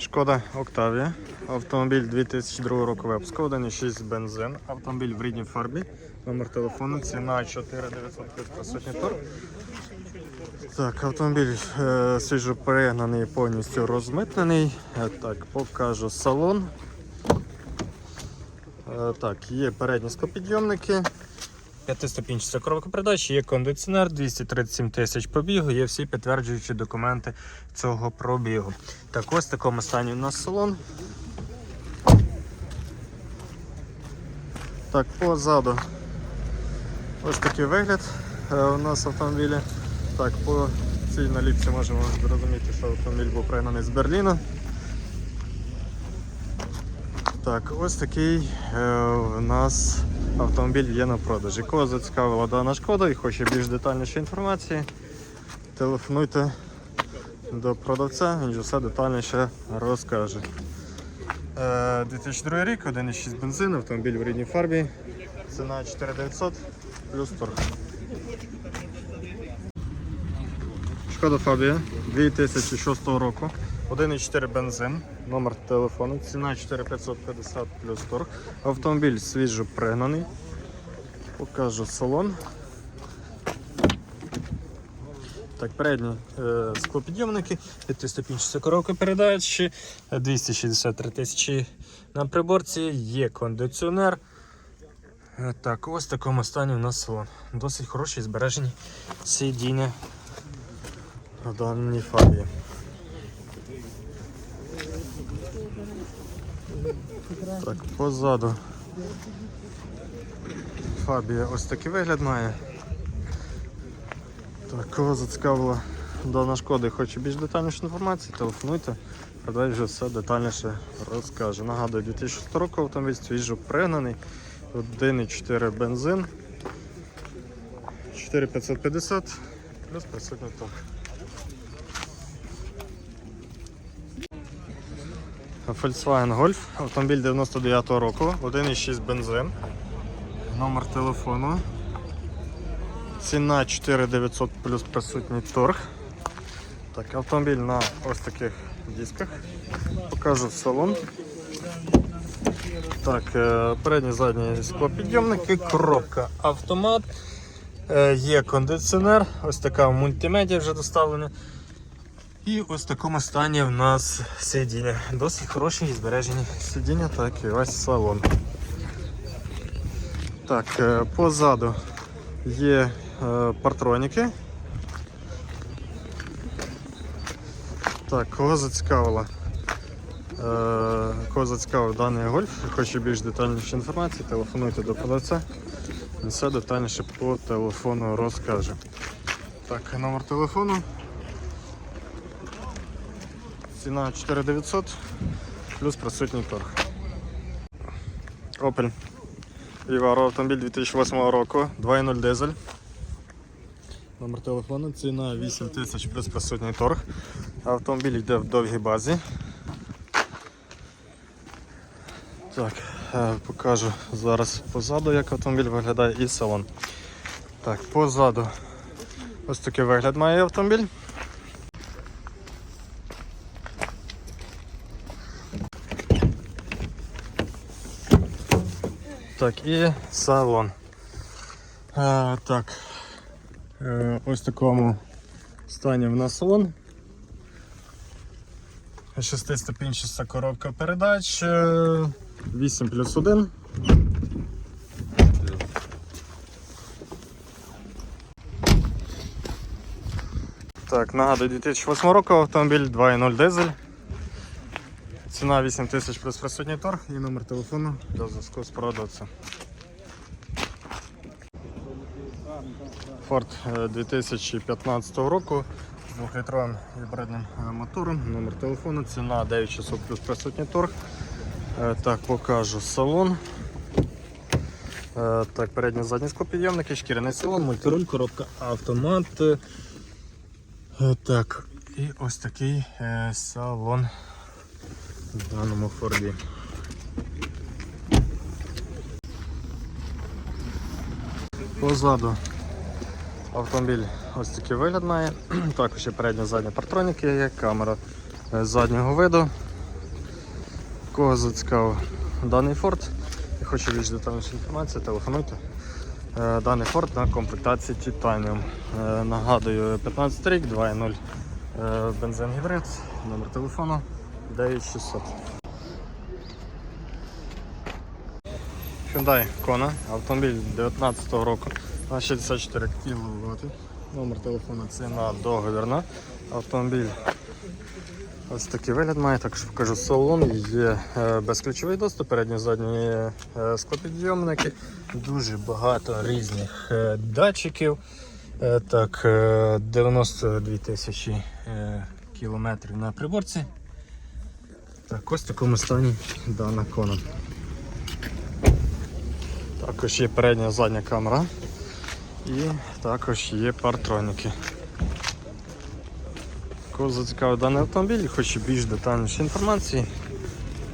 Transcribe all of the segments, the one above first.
Шкода Октавія. Автомобіль 2002 року випуску, 1,6 бензин. Автомобіль в рідній фарбі. Номер телефону, ціна 4900 сотні тур. Так, автомобіль е, свіжо перегнаний, повністю розмитнений. Е, так, покажу салон. Е, так, є передні склопідйомники. П'ятиступінчата коробка передач, є кондиціонер, 237 тисяч пробігу, є всі підтверджуючі документи цього пробігу. Так, ось в такому стані у нас салон. Так, позаду ось такий вигляд е, у нас автомобіля. Так, по цій наліпці можемо зрозуміти, що автомобіль був пригнаний з Берліна. Так, ось такий е, у нас автомобіль є на продажі. Кого зацікавила дана шкода і хоче більш детальнішої інформації, телефонуйте до продавця, він все детальніше розкаже. Е, 2002 рік, 1,6 бензин, автомобіль в рідній фарбі. Ціна 4900 плюс торг. Шкода Фабія 2006 року. 1,4 бензин, номер телефону, ціна 4550 плюс торг. Автомобіль свіжо пригнаний. Покажу салон. Так, передні е, склопідйомники, 350 коробка передачі, 263 тисячі на приборці, є кондиціонер. Е, Так, ось в такому стані у нас салон. Досить хороші збережені сидіння в даній фабії. Так, позаду Фабія ось такий вигляд має. Так, кого зацікавила дана шкода хоче більш детальнішу інформацію, телефонуйте, продай вже все детальніше розкаже. Нагадую, 2006 року автомобіль свіжо пригнаний, 1,4 бензин, 4550 плюс присутній ток. Volkswagen Golf, автомобіль 99-го року, 1,6 бензин, номер телефону. Ціна 4900 плюс присутній торг. Так, автомобіль на ось таких дисках. Покажу салон. Так, е, передні задні склопідйомники, коробка автомат, е, є кондиціонер, ось така мультимедіа вже доставлена. І ось в такому стані в нас сидіння. Досить хороші і збережені сидіння, так і весь салон. Так, е, позаду є е, партроніки. Так, кого зацікавило? Е, кого зацікавив даний гольф, хоче більш детальніше інформації, телефонуйте до продавця. Все детальніше по телефону розкаже. Так, номер телефону. Ціна 4900 плюс присутній торг. Opel Vivaro автомобіль 2008 року, 2.0 дизель. Номер телефону, ціна 8000 плюс присутній торг. Автомобіль йде в довгій базі. Так, е, покажу зараз позаду, як автомобіль виглядає і салон. Так, позаду ось такий вигляд має автомобіль. Так, і салон. А, так. Е, ось в такому стані в нас салон. Шестиступінчаста коробка передач. е, 8 плюс 1. Так, нагадую, 2008 року автомобіль 2.0 дизель. Ціна 8 тисяч плюс присутній торг і номер телефону для зв'язку з продавцем. Ford е, 2015 року з 2-літровим гібридним е, мотором. Номер телефону, ціна 9 часов плюс присутній торг. Е, Так, покажу салон. Так, передні задні склопідйомники, шкіряний салон, мультируль, коробка автомат. Так, і ось такий салон в даному форді. Позаду автомобіль ось такий вигляд має. Також є передні задні партроніки, є камера е, заднього виду. Кого зацікавив даний форт і хоче більш детальніше інформації, телефонуйте. Е, Даний форт на комплектації Titanium. Е, Нагадую, 15 рік, 2.0 е, бензин гібрид, номер телефону 9600. Hyundai Kona, автомобіль 19 року на 64 кВт. Номер телефону ціна договірна. Автомобіль ось такий вигляд має, також покажу салон. Є е, безключовий доступ, передні задні е, склопідйомники, дуже багато різних е, датчиків. Так, е, 92 тисячі кілометрів на приборці. Так, ось в такому стані дана кона. Також є передня задня камера і також є партроніки. Кого зацікавив даний автомобіль хоче більш детальніше інформації,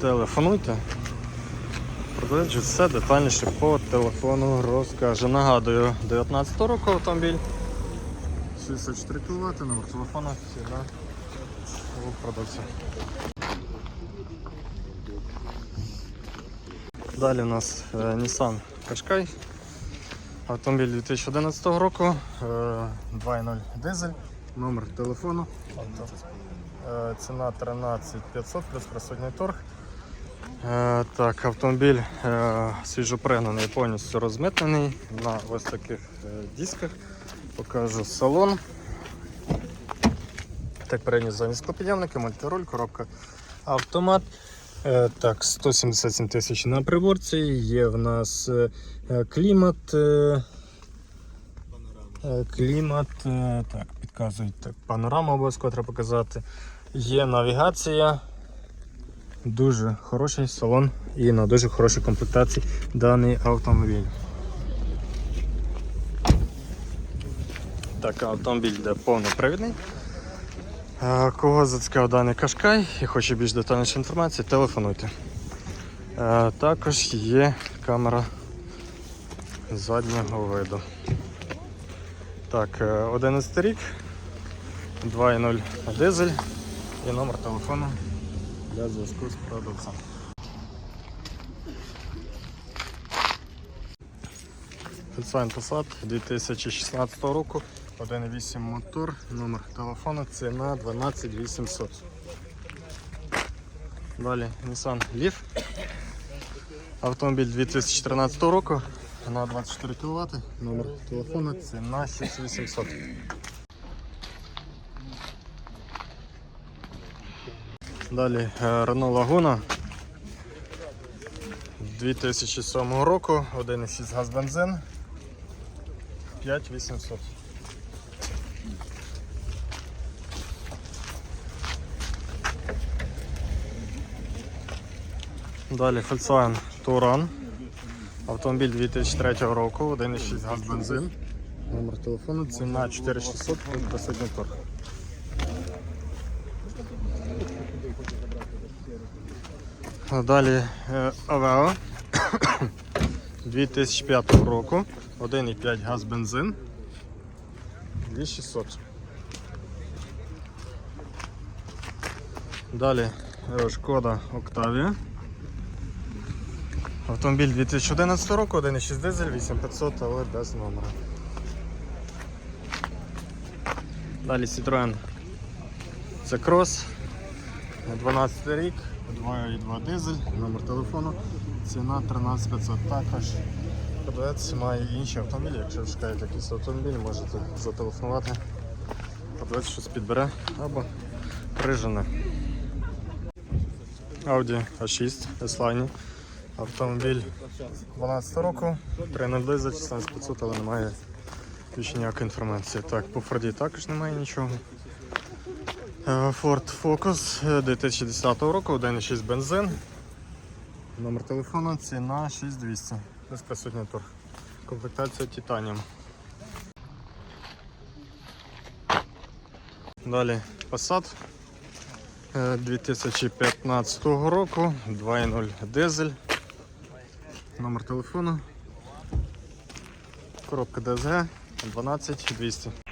телефонуйте. Продавець все детальніше по телефону розкаже. Нагадую, 19 року автомобіль. 64 кВт, номер телефону всегда у продавця. Далі у нас е, Nissan Qashqai. Автомобіль 2011 року, е, 2.0 дизель, номер телефону. Е, Ціна 13500 плюс присутній торг. Е, Так, автомобіль е, свіжопригнаний, повністю розмитнений на ось таких е, дисках. Покажу салон. Так, передні задні склопідйомники, мультируль, коробка автомат. Е, Так, 177 тисяч на приборці. Є в нас е, е, клімат. Клімат, так, підказують так, панорама обов'язково треба показати. Є навігація. Дуже хороший салон і на дуже хорошій комплектації даний автомобіль. Так, автомобіль йде повнопривідний. Е, Кого зацікавив даний кашкай і хоче більш детальніше інформації, телефонуйте. Е, Також є камера заднього виду. Так, е, 11 рік, 2.0 дизель і номер телефону для зв'язку з продавцем. Volkswagen Passat 2016 року, 1.8 мотор, номер телефону, ціна 12800. Далі Nissan Leaf. Автомобіль 2014 року на 24 кВт, номер телефону, ціна 6800. Далі е, Renault Laguna 2007 року, 1,6 газ бензин, 5800. Далі Volkswagen Touran. Автомобіль 2003 року, 1,6 газ бензин. Номер телефону, ціна 4600, тут присутній торг. Далі е, Aveo 2005 року, 1,5 газ бензин, 2600. Далі е, Шкода Octavia. Автомобіль 2011 року, 1,6 дизель, 8500, але без номера. Далі Citroen це крос, 12 рік, 2,2 дизель, номер телефону, ціна 13500. Також продавець має інші автомобілі. Якщо ви шукаєте якийсь автомобіль, можете зателефонувати. Продавець щось підбере або прижене. Audi A6 S-Line. Автомобіль 12 року, 3.0 дизель, 16500, але немає більше ніякої інформації. Так, по Форді також немає нічого. Е, Ford Focus е, 2010 року, 1.6 бензин. Номер телефону, ціна 6200. Без присутній торг. Комплектація Titanium. Далі Passat е, 2015 року, 2.0 дизель. Номер телефону. Коробка ДСГ 12200.